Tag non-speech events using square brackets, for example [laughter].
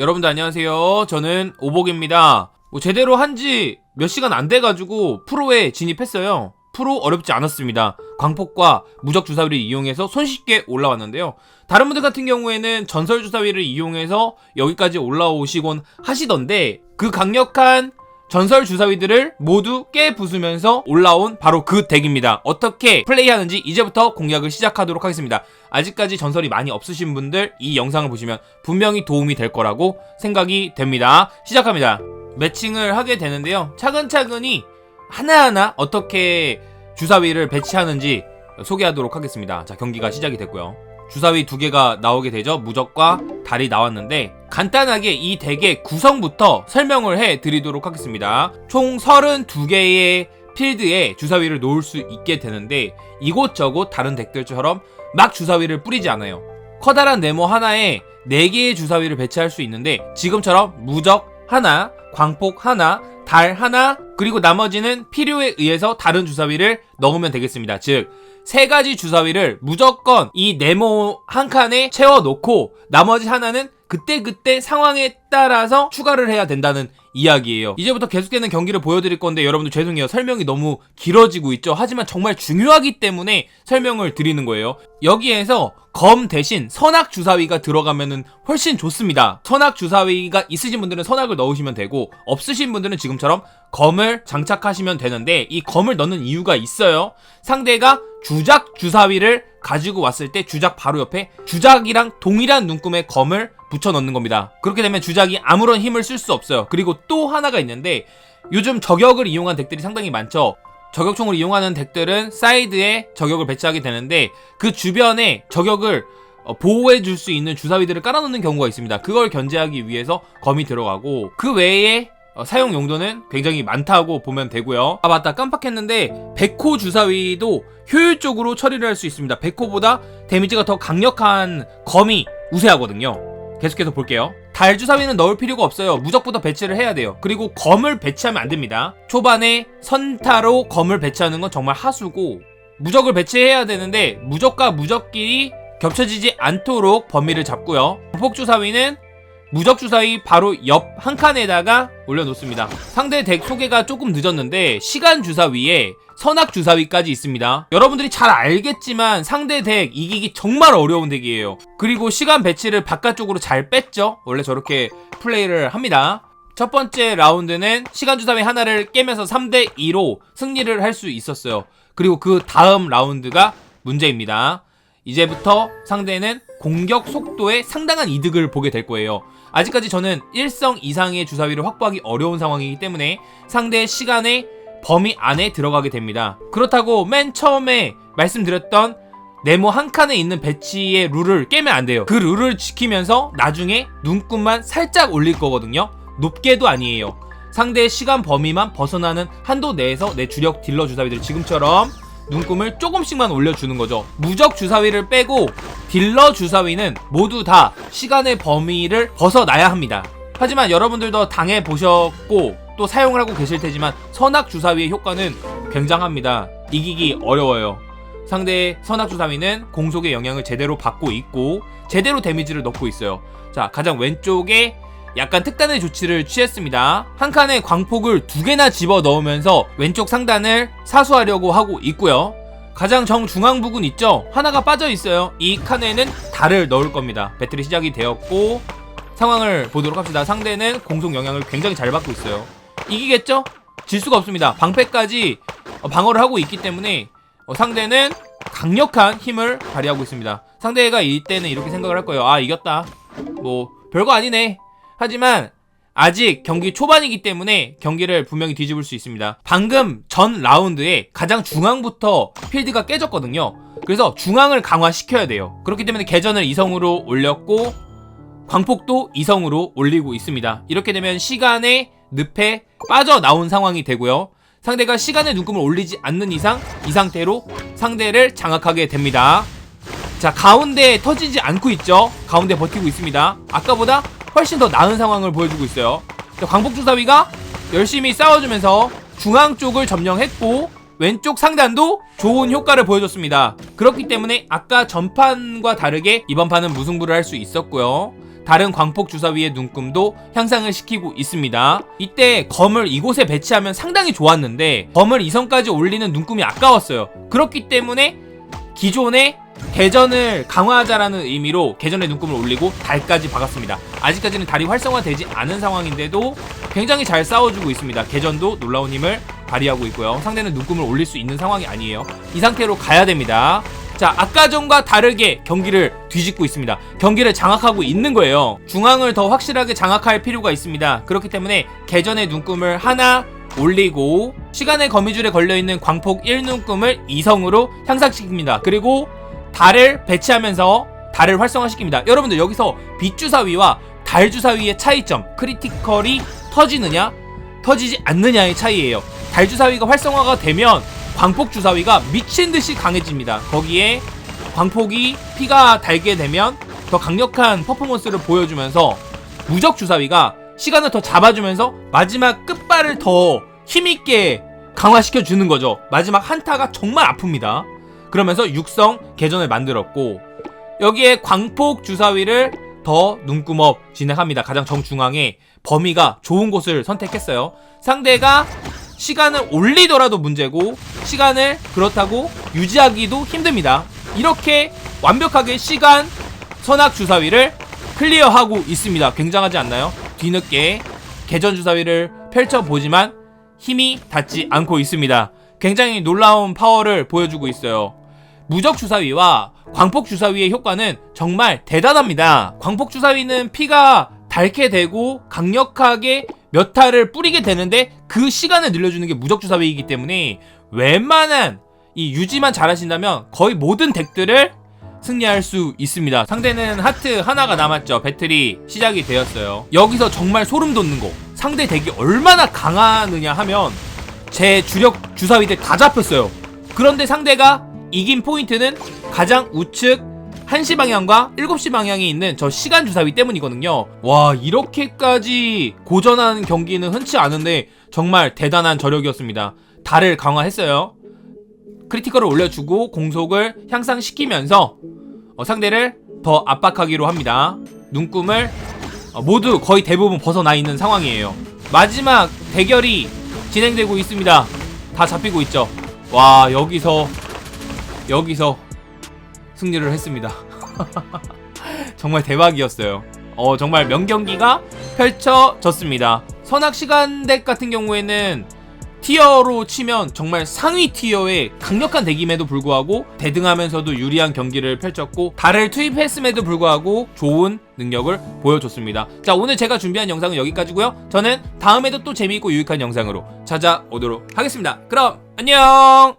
여러분들 안녕하세요. 저는 오복입니다. 뭐 제대로 한 지 몇 시간 안 돼가지고 프로에 진입했어요. 프로 어렵지 않았습니다. 광폭과 무적 주사위를 이용해서 손쉽게 올라왔는데요. 다른 분들 같은 경우에는 전설 주사위를 이용해서 여기까지 올라오시곤 하시던데 그 강력한 전설 주사위들을 모두 깨 부수면서 올라온 바로 그 덱입니다. 어떻게 플레이하는지 이제부터 공략을 시작하도록 하겠습니다. 아직까지 전설이 많이 없으신 분들 이 영상을 보시면 분명히 도움이 될 거라고 생각이 됩니다. 시작합니다. 매칭을 하게 되는데요. 차근차근히 하나하나 어떻게 주사위를 배치하는지 소개하도록 하겠습니다. 자, 경기가 시작이 됐고요. 주사위 두 개가 나오게 되죠. 무적과 달이 나왔는데 간단하게 이 덱의 구성부터 설명을 해 드리도록 하겠습니다. 총 32개의 필드에 주사위를 놓을 수 있게 되는데 이곳저곳 다른 덱들처럼 막 주사위를 뿌리지 않아요. 커다란 네모 하나에 4개의 주사위를 배치할 수 있는데 지금처럼 무적 하나, 광폭 하나, 달 하나, 그리고 나머지는 필요에 의해서 다른 주사위를 넣으면 되겠습니다. 즉, 세 가지 주사위를 무조건 이 네모 한 칸에 채워 놓고 나머지 하나는 그때그때 상황에 따라서 추가를 해야 된다는 이야기예요. 이제부터 계속되는 경기를 보여드릴 건데 여러분들 죄송해요. 설명이 너무 길어지고 있죠. 하지만 정말 중요하기 때문에 설명을 드리는 거예요. 여기에서 검 대신 선악 주사위가 들어가면은 훨씬 좋습니다. 선악 주사위가 있으신 분들은 선악을 넣으시면 되고 없으신 분들은 지금처럼 검을 장착하시면 되는데 이 검을 넣는 이유가 있어요. 상대가 주작 주사위를 가지고 왔을 때 주작 바로 옆에 주작이랑 동일한 눈금의 검을 붙여 넣는 겁니다. 그렇게 되면 주작이 아무런 힘을 쓸 수 없어요. 그리고 또 하나가 있는데 요즘 저격을 이용한 덱들이 상당히 많죠. 저격총을 이용하는 덱들은 사이드에 저격을 배치하게 되는데 그 주변에 저격을 어, 보호해 줄 수 있는 주사위들을 깔아놓는 경우가 있습니다. 그걸 견제하기 위해서 검이 들어가고 그 외에 어, 사용 용도는 굉장히 많다고 보면 되고요. 아 맞다 깜빡했는데 백호 주사위도 효율적으로 처리를 할 수 있습니다. 백호보다 데미지가 더 강력한 검이 우세하거든요. 계속해서 볼게요. 달 주사위는 넣을 필요가 없어요. 무적부터 배치를 해야 돼요. 그리고 검을 배치하면 안 됩니다. 초반에 선타로 검을 배치하는 건 정말 하수고 무적을 배치해야 되는데 무적과 무적끼리 겹쳐지지 않도록 범위를 잡고요. 폭 주사위는 무적 주사위 바로 옆 한 칸에다가 올려놓습니다. 상대 덱 소개가 조금 늦었는데 시간 주사 위에 선악 주사위까지 있습니다. 여러분들이 잘 알겠지만 상대 덱 이기기 정말 어려운 덱이에요. 그리고 시간 배치를 바깥쪽으로 잘 뺐죠. 원래 저렇게 플레이를 합니다. 첫 번째 라운드는 시간 주사위 하나를 깨면서 3대 2로 승리를 할 수 있었어요. 그리고 그 다음 라운드가 문제입니다. 이제부터 상대는 공격 속도에 상당한 이득을 보게 될 거예요. 아직까지 저는 1성 이상의 주사위를 확보하기 어려운 상황이기 때문에 상대의 시간의 범위 안에 들어가게 됩니다. 그렇다고 맨 처음에 말씀드렸던 네모 한 칸에 있는 배치의 룰을 깨면 안 돼요. 그 룰을 지키면서 나중에 눈금만 살짝 올릴 거거든요. 높게도 아니에요. 상대의 시간 범위만 벗어나는 한도 내에서 내 주력 딜러 주사위들 지금처럼 눈금을 조금씩만 올려주는 거죠. 무적 주사위를 빼고 딜러 주사위는 모두 다 시간의 범위를 벗어나야 합니다. 하지만 여러분들도 당해 보셨고 또 사용을 하고 계실 테지만 선악 주사위의 효과는 굉장합니다. 이기기 어려워요. 상대의 선악 주사위는 공속의 영향을 제대로 받고 있고 제대로 데미지를 넣고 있어요. 자, 가장 왼쪽에 약간 특단의 조치를 취했습니다. 한 칸에 광폭을 두 개나 집어 넣으면서 왼쪽 상단을 사수하려고 하고 있고요. 가장 정중앙 부분 있죠? 하나가 빠져 있어요. 이 칸에는 달을 넣을 겁니다. 배틀이 시작이 되었고 상황을 보도록 합시다. 상대는 공속 영향을 굉장히 잘 받고 있어요. 이기겠죠? 질 수가 없습니다. 방패까지 어, 방어를 하고 있기 때문에 어, 상대는 강력한 힘을 발휘하고 있습니다. 상대가 이때는 이렇게 생각을 할 거예요. 아 이겼다. 뭐 별거 아니네. 하지만 아직 경기 초반이기 때문에 경기를 분명히 뒤집을 수 있습니다. 방금 전 라운드에 가장 중앙부터 필드가 깨졌거든요. 그래서 중앙을 강화시켜야 돼요. 그렇기 때문에 개전을 2성으로 올렸고 광폭도 2성으로 올리고 있습니다. 이렇게 되면 시간의 늪에 빠져나온 상황이 되고요. 상대가 시간의 눈금을 올리지 않는 이상 이 상태로 상대를 장악하게 됩니다. 자 가운데 터지지 않고 있죠. 가운데 버티고 있습니다. 아까보다 훨씬 더 나은 상황을 보여주고 있어요. 자, 광복주사위가 열심히 싸워주면서 중앙 쪽을 점령했고 왼쪽 상단도 좋은 효과를 보여줬습니다. 그렇기 때문에 아까 전판과 다르게 이번 판은 무승부를 할 수 있었고요. 다른 광폭 주사위의 눈금도 향상을 시키고 있습니다. 이때 검을 이곳에 배치하면 상당히 좋았는데 검을 이성까지 올리는 눈금이 아까웠어요. 그렇기 때문에 기존의 개전을 강화하자라는 의미로 개전의 눈금을 올리고 달까지 박았습니다. 아직까지는 달이 활성화되지 않은 상황인데도 굉장히 잘 싸워주고 있습니다. 개전도 놀라운 힘을 발휘하고 있고요. 상대는 눈금을 올릴 수 있는 상황이 아니에요. 이 상태로 가야 됩니다. 자, 아까 전과 다르게 경기를 뒤집고 있습니다. 경기를 장악하고 있는 거예요. 중앙을 더 확실하게 장악할 필요가 있습니다. 그렇기 때문에 개전의 눈금을 하나 올리고 시간의 거미줄에 걸려있는 광폭 1눈금을 2성으로 향상시킵니다. 그리고 달을 배치하면서 달을 활성화시킵니다. 여러분들 여기서 빛주사위와 달주사위의 차이점 크리티컬이 터지느냐 터지지 않느냐의 차이예요. 달주사위가 활성화가 되면 광폭주사위가 미친듯이 강해집니다. 거기에 광폭이 피가 달게 되면 더 강력한 퍼포먼스를 보여주면서 무적주사위가 시간을 더 잡아주면서 마지막 끝발을 더 힘있게 강화시켜 주는 거죠. 마지막 한타가 정말 아픕니다. 그러면서 육성 개전을 만들었고 여기에 광폭 주사위를 더 눈구멍 진행합니다. 가장 정중앙에 범위가 좋은 곳을 선택했어요. 상대가 시간을 올리더라도 문제고 시간을 그렇다고 유지하기도 힘듭니다. 이렇게 완벽하게 시간 선악 주사위를 클리어하고 있습니다. 굉장하지 않나요? 뒤늦게 개전 주사위를 펼쳐보지만 힘이 닿지 않고 있습니다. 굉장히 놀라운 파워를 보여주고 있어요. 무적 주사위와 광폭 주사위의 효과는 정말 대단합니다. 광폭 주사위는 피가 닳게 되고 강력하게 몇 타를 뿌리게 되는데 그 시간을 늘려주는 게 무적 주사위이기 때문에 웬만한 이 유지만 잘하신다면 거의 모든 덱들을 승리할 수 있습니다. 상대는 하트 하나가 남았죠. 배틀이 시작이 되었어요. 여기서 정말 소름 돋는 거. 상대 덱이 얼마나 강하느냐 하면 제 주력 주사위들 다 잡혔어요. 그런데 상대가 이긴 포인트는 가장 우측 1시 방향과 7시 방향에 있는 저 시간 주사위 때문이거든요. 와, 이렇게까지 고전한 경기는 흔치 않은데 정말 대단한 저력이었습니다. 달을 강화했어요. 크리티컬을 올려주고 공속을 향상시키면서 어, 상대를 더 압박하기로 합니다. 눈금을 어, 모두 거의 대부분 벗어나 있는 상황이에요. 마지막 대결이 진행되고 있습니다. 다 잡히고 있죠. 와 여기서 여기서 승리를 했습니다. [laughs] 정말 대박이었어요. 어 정말 명경기가 펼쳐졌습니다. 선악 시간덱 같은 경우에는 티어로 치면 정말 상위 티어의 강력한 덱임에도 불구하고 대등하면서도 유리한 경기를 펼쳤고 달을 투입했음에도 불구하고 좋은 능력을 보여줬습니다. 자 오늘 제가 준비한 영상은 여기까지고요. 저는 다음에도 또 재미있고 유익한 영상으로 찾아오도록 하겠습니다. 그럼 안녕.